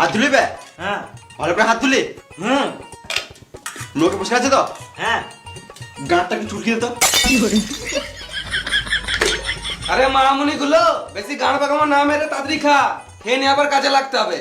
হাত তুলি বে হ্যাঁ। ভালো করে হাত তুলি। হুম। লোকে বসে আছে তো? হ্যাঁ। গাঁটটা একটু চুলকি দিত আরে মামুনি গুলো বেশি গান পাকামো না মেরে তাড়াতাড়ি খা। খেয়ে নিয়ে আবার কাজে লাগতে হবে।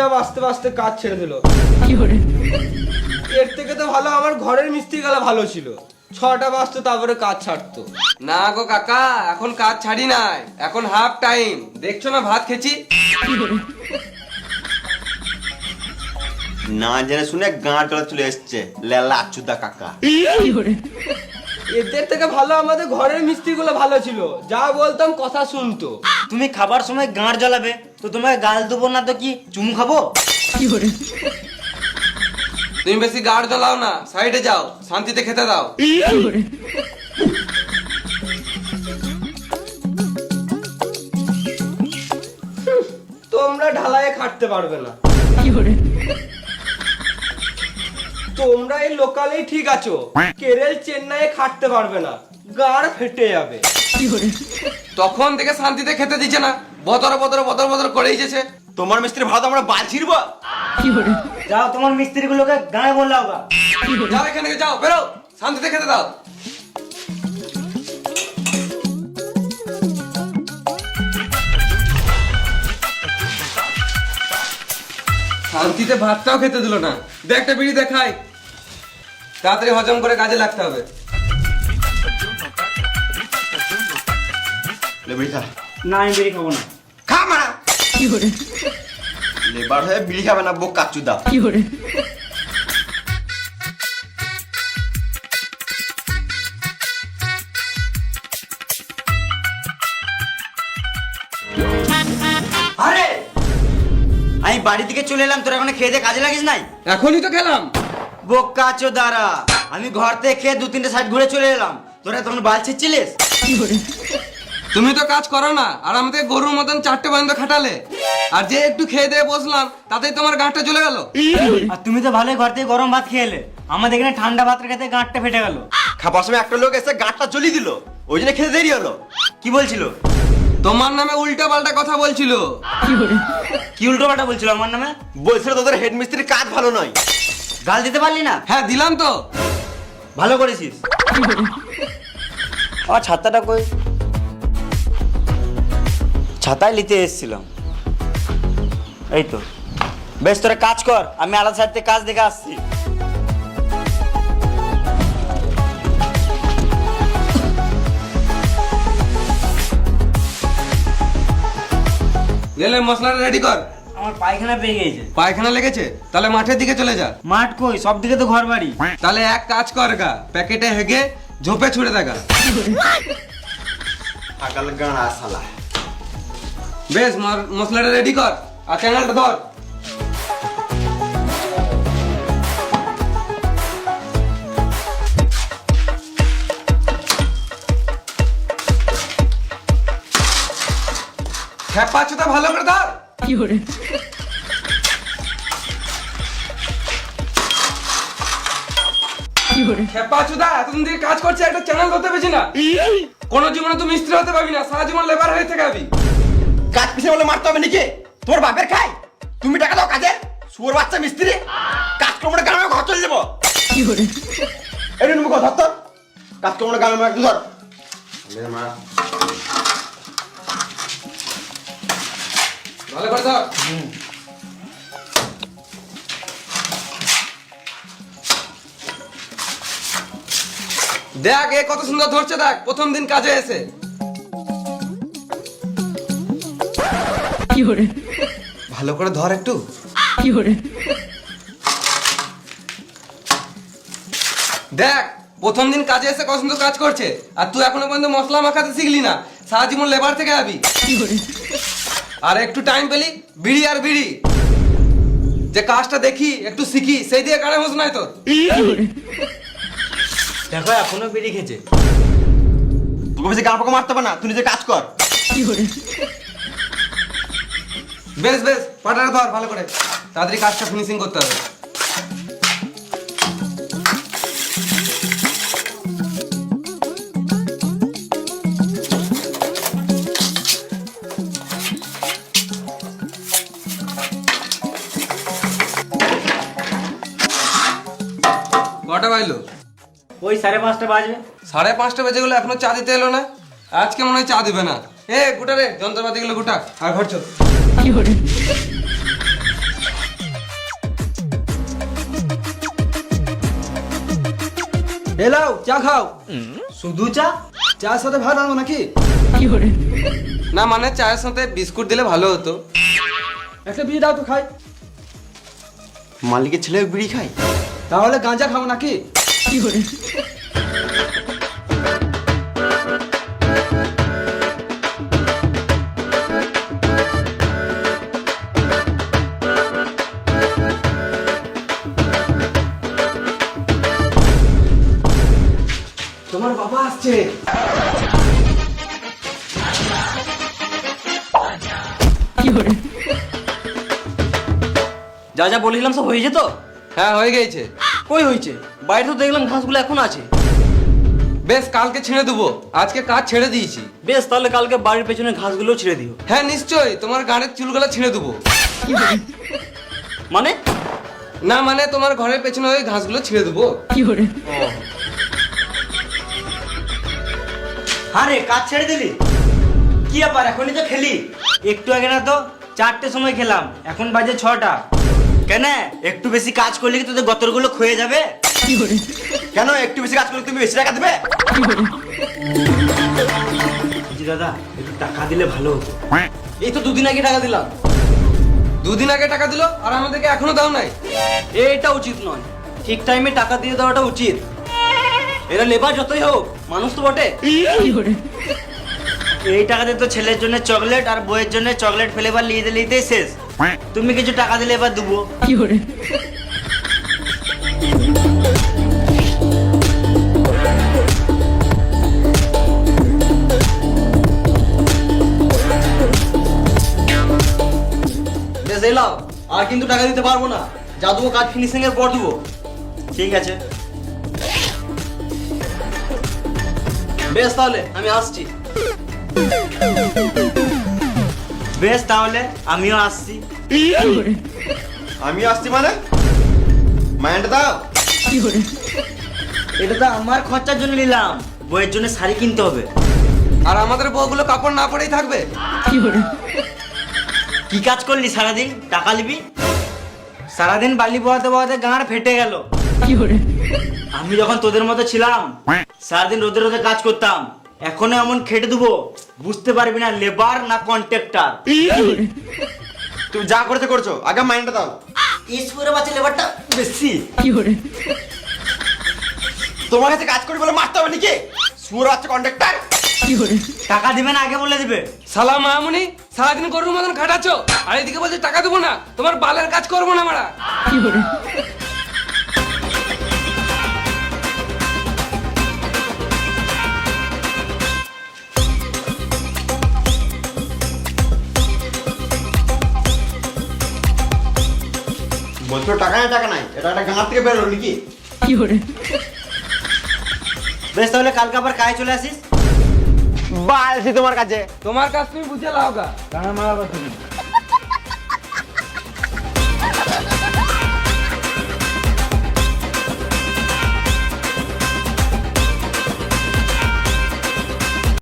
না বাঁচতে বাঁচতে কাজ ছেড়ে দিল। এর থেকে তো ভালো আমার ঘরের মিস্ত্রি গেলা ভালো ছিল। ছটা বাজতো তারপরে কাজ ছাড়তো। না গো কাকা এখন কাজ ছাড়ি নাই। এখন হাফ টাইম দেখছ না ভাত খেছি না জেনে শুনে গাঁট গলা চলে এসছে। লেলা আচুদা কাকা। এদের থেকে ভালো আমাদের ঘরের মিস্ত্রিগুলো ভালো ছিল। যা বলতাম কথা শুনতো। তুমি খাবার সময় গাঁড় জ্বালাবে। তো তোমাকে গাল দেবো না তো কি চুমু খাব? তুমি বেশি গাড় জ্বলাও না সাইডে যাও শান্তিতে খেতে দাও। তোমরা ঢালাইয়ে খাটতে পারবে না। তোমরা এই লোকালেই ঠিক আছো। কেরেল চেন্নাইয়ে খাটতে পারবে না। গাড় ফেটে যাবে। তখন থেকে শান্তিতে খেতে দিচ্ছে না। বদর বদর বদর বদর করেই যেছে। তোমার মিস্ত্রি ভালো আমরা বাল ছিড়ব যাও তোমার মিস্ত্রিগুলোকে গায়ে বললাও গা। যাও এখান থেকে যাও বেরো। শান্তিতে খেতে দাও। শান্তিতে ভাতটাও খেতে দিল না। দে একটা বিড়ি দেখাই। তাড়াতাড়ি হজম করে কাজে লাগতে হবে। বিড়ি না আমি বেরিয়ে খাব না। লেবার হয়ে বিড়ি খাবে না কাচুদা আরে! আমি বাড়ি থেকে চলে এলাম তোর এখন খেয়ে দিয়ে কাজে লাগিস নাই? এখনই তো খেলাম। বোকা দাঁড়া আমি ঘর থেকে খেয়ে দু তিনটে সাইড ঘুরে চলে এলাম। তোরা তখন বাল ছিচ্ছিলিস তুমি তো কাজ করো না আর আমাদের গরুর মতন চারটে পর্যন্ত খাটালে। আর যে একটু খেয়ে দিয়ে বসলাম তাতেই তোমার গাঁটটা চলে গেল। আর তুমি তো ভালোই ঘর থেকে গরম ভাত খেয়ে এলে। আমাদের এখানে ঠান্ডা ভাত খেতে গাঁটটা ফেটে গেল। খাবার সময় একটা লোক এসে গাঁটটা জ্বলিয়ে দিল। ওই জন্য খেতে দেরি হলো। কি বলছিল? তোমার নামে উল্টা পাল্টা কথা বলছিল। কি উল্টো পাল্টা বলছিল আমার নামে? বলছিল তোদের হেড মিস্ত্রির কাজ ভালো নয়। গাল দিতে পারলি না? হ্যাঁ দিলাম তো। ভালো করেছিস। আমার ছাতাটা কই? ছাতায় নিতে এসেছিলাম। এই তো। বেশ তোরা কাজ কর আমি আলাদা সাইড থেকে কাজ দেখে আসছি। গেলে মশলাটা রেডি কর। আমার পায়খানা পেয়ে গেছে। পায়খানা লেগেছে? তাহলে মাঠের দিকে চলে যা। মাঠ কই? সব দিকে তো ঘর বাড়ি তাহলে এক কাজ কর গা প্যাকেটে হেগে ঝোপে ছুড়ে দেখা আকাল গাঁড়া সালা বেশ মশলাটা রেডি কর আর চ্যানেলটা ধর। খেপা চুতা ভালো করে ধর। খেপা চুদা এতদিন থেকে কাজ করছে একটা চ্যানেল ধরতে পেরেছি না। কোনো জীবনে তুমি মিস্ত্রি হতে পারবি না সারা জীবন লেবার হয়ে থেকে কাজ পিছিয়ে বলে মারতে হবে নাকি? তোমার বাপের খাই? তুমি টাকা দাও কাজের? শুয়োর বাচ্চা মিস্ত্রি? গ্রামে ঘর চলে যাব। গ্রামে একটু ধর। মা। ভালো করে ধর। দেখ এ কত সুন্দর ধরছে দেখ। প্রথম দিন কাজে এসে। ভালো করে ধর একটু। দেখ প্রথম দিন কাজে এসে কত সুন্দর কাজ করছে আর তুই এখনও পর্যন্ত মশলা মাখাতে শিখলি না। সারা জীবন লেবার থেকে যাবি। আর একটু টাইম পেলি বিড়ি আর বিড়ি। যে কাজটা দেখি একটু শিখি সেই দিয়ে কানে হোস নাই তোর দেখো এখনও বিড়ি খেয়েছে। তোকে বেশি পাকা মারতে হবে না তুই নিজে কাজ কর? বেশ বেশ পাটাটা ধর ভালো করে। তাড়াতাড়ি কাজটা ফিনিশিং করতে হবে। কটা বাইলো ওই সাড়ে পাঁচটা বাজবে। সাড়ে পাঁচটা বেজে গেলো এখনও চা দিতে এলো না? আজকে মনে হয় চা দিবে না। এ গুটা রে যন্ত্রপাতি গুলো গুটা। আর ঘর চল এলাও চা খাও। শুধু চা? চার সাথে ভাত আনব নাকি? না মানে চায়ের সাথে বিস্কুট দিলে ভালো হতো। একটা বিয়ে দাও তো খাই। মালিকের ছেলে বিড়ি খায়? তাহলে গাঁজা খাব নাকি? আসছে যা যা বলেছিলাম সব হয়ে যেত হ্যাঁ হয়ে গেছে। কই হয়েছে? বাইরে তো দেখলাম ঘাসগুলো এখন আছে। বেশ কালকে ছেড়ে দেবো। আজকে কাজ ছেড়ে দিয়েছি। বেশ তাহলে কালকে বাড়ির পেছনে ঘাসগুলো ছেড়ে দিও। হ্যাঁ নিশ্চয়ই তোমার গানের চুলগুলো ছেড়ে দেবো। মানে? না মানে তোমার ঘরের পেছনে ওই ঘাসগুলো ছেড়ে দেবো। আরে, কাজ ছেড়ে দিলি? কি ব্যাপার, এখনই তো খেলি? একটু আগে না তো চারটে সময় খেলাম, এখন বাজে ছটা। কেন, একটু বেশি কাজ করলে কি তোদের গতরগুলো ক্ষয়ে যাবে? কেন, একটু বেশি কাজ করলে তুমি বেশি টাকা দেবে? দাদা, একটু টাকা দিলে ভালো এই তো দুদিন আগে টাকা দিলাম। দুদিন আগে টাকা দিলো, আর আমাদেরকে এখনও দাও নাই। এটা উচিত নয়। ঠিক টাইমে টাকা দিয়ে দেওয়াটা উচিত। এরা লেবার যতই হোক মানুষ তো বটে। এই টাকা দিয়ে তো ছেলের জন্য চকলেট আর বইয়ের জন্য চকলেট ফ্লেভার নিয়ে দিলে দিতেই শেষ। তুমি কিছু টাকা দিলে এবার দেবো। বেশ এলাম আর কিন্তু টাকা দিতে পারব না। যা দেবো কাজ ফিনিশিং এর পর দেবো। ঠিক আছে। বেশ তাহলে আমি আসছি। বেশ তাহলে আমিও আসছি। আমি আসছি মানে? মাইন্ড দাও। এটা তো আমার খরচার জন্য নিলাম। বইয়ের জন্য শাড়ি কিনতে হবে। আর আমাদের বউগুলো কাপড় না পরেই থাকবে? কি কাজ করলি সারাদিন? টাকা নিবি? সারাদিন বালি পোহাতে পোহাতে গাঁড় ফেটে গেল। আমি যখন তোদের মতো ছিলাম সারাদিন রোদে রোদে কাজ করতাম। এখনও এমন খেটে দেবো বুঝতে পারবি না লেবার না কন্ট্রাক্টর তুমি যা করতে করছ। আগে মাইন্ডটা দাও। ইসপুরে বাচ্চা লেবারটা বেশি। তোমার কাছে কাজ করি বলে মারতে হবে নাকি? সুর বাচ্চা কন্ডাক্টর টাকা দিবে না আগে বলে দিবে। সালা মামুনি সারাদিন গরুর মতন খাটাচ্ছ। আর এদিকে বলছে টাকা দেবো না তোমার বালের কাজ করব না আমরা। বলছো টাকা নাই টাকা নাই। এটা একটা গাঁ থেকে বেরোলো নাকি? বেশ তাহলে কালকে আবার কাজে চলে আসিস। বালছি তোমার কাছে। তোমার কাজ তুমি বুঝে লাও গা।